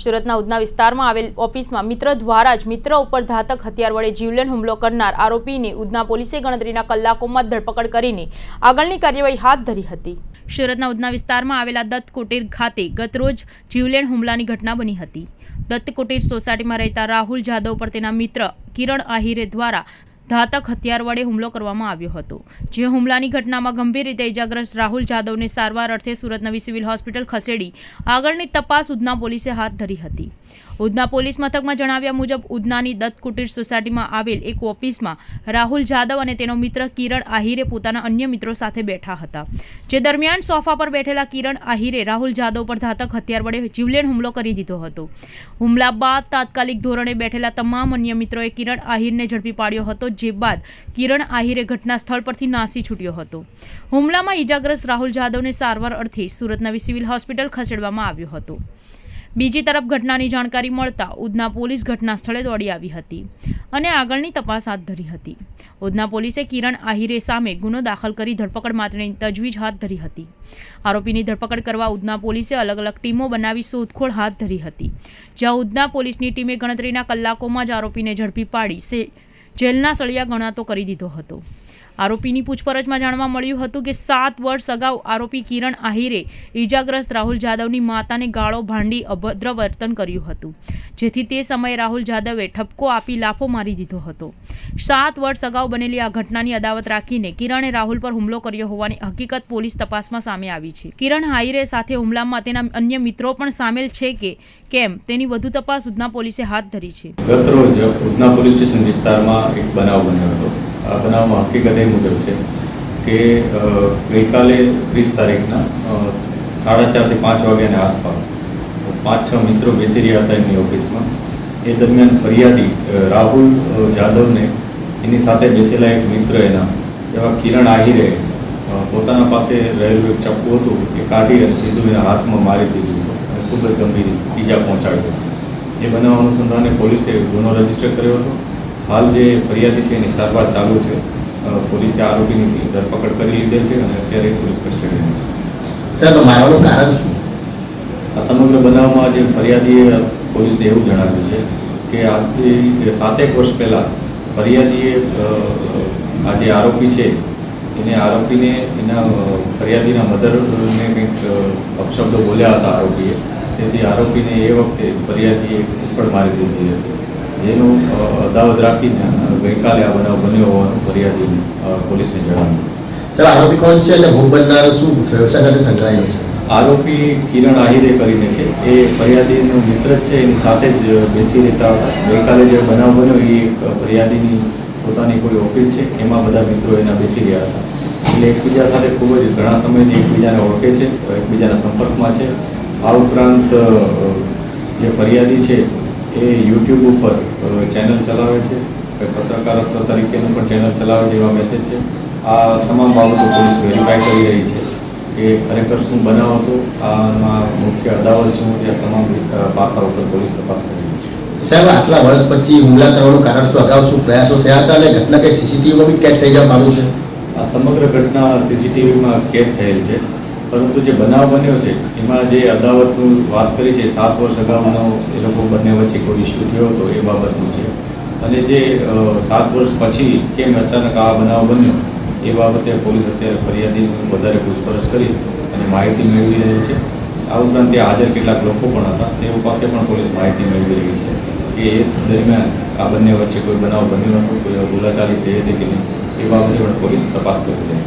સુરતના ઉધના વિસ્તારમાં આવેલ ઓફિસમાં મિત્ર દ્વારા જ મિત્ર ઉપર ઘાતક હથિયાર વડે જીવલેણ હુમલો કરનાર આરોપીની ઉધના પોલીસે ગણતરીના કલાકોમાં ધરપકડ કરીને આગળની કાર્યવાહી હાથ ધરી હતી. સુરતના ઉધના વિસ્તારમાં આવેલા દત્ત ખાતે ગતરોજ જીવલેણ હુમલાની ઘટના બની હતી. દત્ત સોસાયટીમાં રહેતા રાહુલ જાદવ પર તેના મિત્ર કિરણ આહિરે દ્વારા ઘાતક હથિયાર વડે હુમલો કરવામાં આવ્યો હતો. જે હુમલાની ઘટનામાં ગંભીર રીતે ઇજાગ્રસ્ત રાહુલ જાદવને સારવાર અર્થે સુરત નવી સિવિલ હોસ્પિટલ ખસેડી આગળની તપાસ ઉધના પોલીસે હાથ ધરી હતી. ઉધના પોલીસ મથકમાં જણાવ્યા મુજબ, ઉધનાની દત્ત કુટીર સોસાયટીમાં આવેલ એક ઓફિસમાં રાહુલ જાદવ અને તેનો મિત્ર કિરણ આહિરે પોતાના અન્ય મિત્રો સાથે બેઠા હતા. જે દરમિયાન સોફા પર બેઠેલા કિરણ આહિરે રાહુલ જાદવ પર ઘાતક હથિયાર વડે જીવલેણ હુમલો કરી દીધો હતો. હુમલા બાદ તાત્કાલિક ધોરણે બેઠેલા તમામ અન્ય મિત્રોએ કિરણ આહિરને ઝડપી પાડ્યો હતો જે બાદ કિરણ આહિરે ઘટના સ્થળ પરથી નાસી છૂટ્યો હતો. હુમલામાં ઈજાગ્રસ્ત રાહુલ જાદવને સારવાર અર્થે સુરત સિવિલ હોસ્પિટલ ખસેડવામાં આવ્યો હતો. બીજી તરફ ઘટનાની જાણકારી મળતા ઉધના પોલીસ ઘટના સ્થળે દોડી આવી હતી અને આગળની તપાસ હાથ ધરી હતી. ઉધના પોલીસે કિરણ આહિરે સામે ગુનો દાખલ કરી ધરપકડ માટેની તજવીજ હાથ ધરી હતી. આરોપીની ધરપકડ કરવા ઉધના પોલીસે અલગ અલગ ટીમો બનાવી શોધખોળ હાથ ધરી હતી. જ્યાં ઉધના પોલીસની ટીમે ગણતરીના કલાકોમાં જ આરોપીને ઝડપી પાડી જેલના સળિયા ગણાતો કરી દીધો હતો. આરોપીની પૂછપરછમાં જાણવા મળ્યું હતું કે સાત વર્ષ અગાઉ આરોપી કિરણ આહિરે ઈજાગ્રસ્ત રાહુલ જાદવની માતાને ગાળો ભાંડી અભદ્ર વર્તન કર્યું હતું, જેથી તે સમયે રાહુલ જાદવે ઠપકો આપી લાફો મારી દીધો હતો. સાત વર્ષ અગાઉ બનેલી આ ઘટનાની અદાવત રાખીને કિરણે રાહુલ પર હુમલો કર્યો હોવાની હકીકત પોલીસ તપાસમાં સામે આવી છે. કિરણ હાઈરે સાથે હુમલામાં તેના અન્ય મિત્રો પણ સામેલ છે કે કેમ? તેની વધુ તપાસ ઉધના પોલીસે હાથ ધરી છે. ગતરોજ ઉધના પોલીસ સ્ટેશન વિસ્તારમાં એક બનાવ બન્યો હતો. બનાવમાં હકીકત એ મુજબ છે કે ગઈકાલે ત્રીસ તારીખના સાડા ચારથી પાંચ વાગ્યાની આસપાસ, પાંચ છ મિત્રો બેસી રહ્યા હતા એમની ઓફિસમાં. એ દરમિયાન ફરિયાદી રાહુલ જાદવને એની સાથે બેસેલા એક મિત્ર એના, એવા કિરણ આહિરે પોતાના પાસે રહેલું એક ચપ્પુ હતું એ કાઢી અને સીધું એના હાથમાં મારી દીધું હતું ખૂબ જ ગંભીર ઈજા પહોંચાડી હતી. જે બનાવ અનુસંધાને પોલીસે ગુનો રજિસ્ટર કર્યો હતો. હાલ જે ફરિયાદી છે એની સારવાર ચાલુ છે. પોલીસે આરોપીની ધરપકડ કરી લીધેલ છે અને અત્યારે પોલીસ કસ્ટડીમાં છે. સર મારવાનું કારણ શું? આ સમગ્ર બનાવમાં જે ફરિયાદીએ પોલીસને એવું જણાવ્યું છે કે આજથી સાતેક વર્ષ પહેલાં ફરિયાદીએ આ જે આરોપી છે એને આરોપીને એના ફરિયાદીના મધરને કંઈક અપશબ્દો બોલ્યા હતા આરોપીએ. તેથી આરોપીને એ વખતે ફરિયાદીએ પણ મારી દીધી હતી. જેનું અદાવત રાખીને ગઈકાલે આ બનાવ બન્યો હોવાનું ફરિયાદી પોલીસને જણાવ્યું. સાહેબ આરોપી કોણ છે અને ભોગ બનનાર શું વ્યવસાય સાથે સંકળાયેલો છે? આરોપી કિરણ આહિરે કરીને છે. એ ફરિયાદીનો મિત્ર જ છે. એની સાથે જ બેસી રહેતા હતા. ગઈકાલે જે બનાવ બન્યો એ ફરિયાદીની પોતાની કોઈ ઓફિસ છે. એમાં બધા મિત્રો એના બેસી રહ્યા હતા. એટલે એકબીજા સાથે ખૂબ જ ઘણા સમયથી એકબીજાને ઓળખે છે એકબીજાના સંપર્કમાં છે. આ ઉપરાંત જે ફરિયાદી છે એ યુટ્યુબ ઉપર ચેનલ ચલાવે છે. પત્રકારત્વ તરીકેનું પણ ચેનલ ચલાવે છે એવા મેસેજ છે. આ તમામ બાબતો પોલીસ વેરીફાઈ કરી રહી છે કે ખરેખર શું બનાવ હતો? આમાં મુખ્ય અદાવત શું હતી? આ તમામ પાસા ઉપર પોલીસ તપાસ કરી રહી છે. સાહેબ આટલા વર્ષ પછી હુમલા કરવાનું કારણ શું? અગાઉ શું પ્રયાસો થયા હતા અને ઘટના કે સીસીટીવીમાં બી કેદ થઈ જવા પામ્યું છે? આ સમગ્ર ઘટના સીસીટીવીમાં કેદ થયેલ છે. પરંતુ જે બનાવ બન્યો છે, એમાં જે અદાવતનું વાત કરી છે, સાત વર્ષ અગાઉનો એ લોકો બંને વચ્ચે કોઈ ઇસ્યુ થયો હતો એ બાબતનું છે. અને જે સાત વર્ષ પછી કેમ અચાનક આ બનાવ બન્યો, એ બાબતે પોલીસ અત્યારે ફરિયાદી વધારે પૂછપરછ કરી અને માહિતી મેળવી રહી છે. આ ઉપરાંત ત્યાં હાજર કેટલાક લોકો પણ હતા, તેઓ પાસે પણ પોલીસ માહિતી મેળવી રહી છે કે એ દરમિયાન આ બંને વચ્ચે કોઈ બનાવ બન્યો હતો કોઈ બોલાચાલી થઈ હતી કે નહીં, એ બાબતે પણ પોલીસ તપાસ કરી રહી છે.